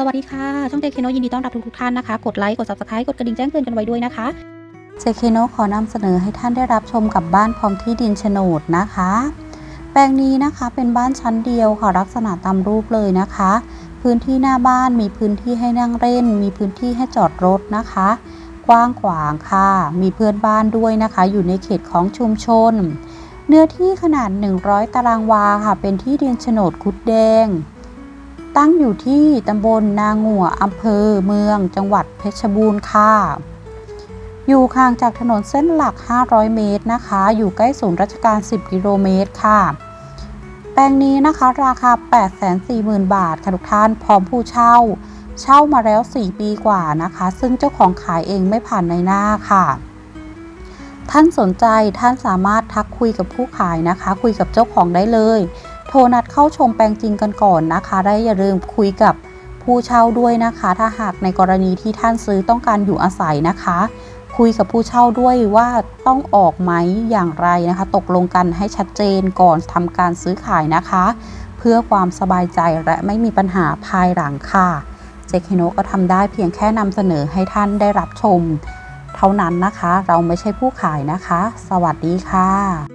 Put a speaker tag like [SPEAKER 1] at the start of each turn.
[SPEAKER 1] สวัสดีค่ะ ช่องเจคโนยินดีต้อนรับทุกๆท่านนะคะ กดไลค์ กด subscribe กดกระดิ่งแจ้งเตือนกันไว้ด้วยนะคะ
[SPEAKER 2] เจเคโนขอนำเสนอให้ท่านได้รับชมกับบ้านพร้อมที่ดินโฉนดนะคะ แปลงนี้นะคะเป็นบ้านชั้นเดียวค่ะลักษณะตามรูปเลยนะคะ พื้นที่หน้าบ้านมีพื้นที่ให้นั่งเล่น มีพื้นที่ให้จอดรถนะคะ กว้างขวางค่ะ มีเพื่อนบ้านด้วยนะคะ อยู่ในเขตของชุมชน เนื้อที่ขนาด 100 ตารางวาค่ะ เป็นที่ดินโฉนดคุดแดง ตั้งอยู่ที่ตำบลนางัวอำเภอเมืองจังหวัดเพชรบูรณ์ค่ะ อยู่ห่างจากถนนเส้นหลัก 500 เมตรนะคะ อยู่ใกล้ศูนย์ราชการ 10 กิโลเมตรค่ะ แปลงนี้นะคะราคา 840,000 บาทค่ะทุกท่านพร้อมผู้เช่า เช่ามาแล้ว 4 ปีกว่านะคะ ซึ่งเจ้าของขายเองไม่ผ่านในหน้าค่ะท่านสนใจท่านสามารถทักคุยกับผู้ขายนะคะ คุยกับเจ้าของได้เลย โทรนัดเข้าชมแปลงจริงกันก่อนนะคะ ได้อย่าลืมคุยกับผู้เช่าด้วยนะคะ ถ้าหากในกรณีที่ท่านซื้อต้องการอยู่อาศัยนะคะ คุยกับผู้เช่าด้วยว่าต้องออกไหมอย่างไรนะคะ ตกลงกันให้ชัดเจนก่อนทำการซื้อขายนะคะ เพื่อความสบายใจและไม่มีปัญหาภายหลังค่ะเจคโนก็ทำได้เพียงแค่นำเสนอให้ท่านได้รับชม เท่านั้นนะคะ เราไม่ใช่ผู้ขายนะคะ สวัสดีค่ะ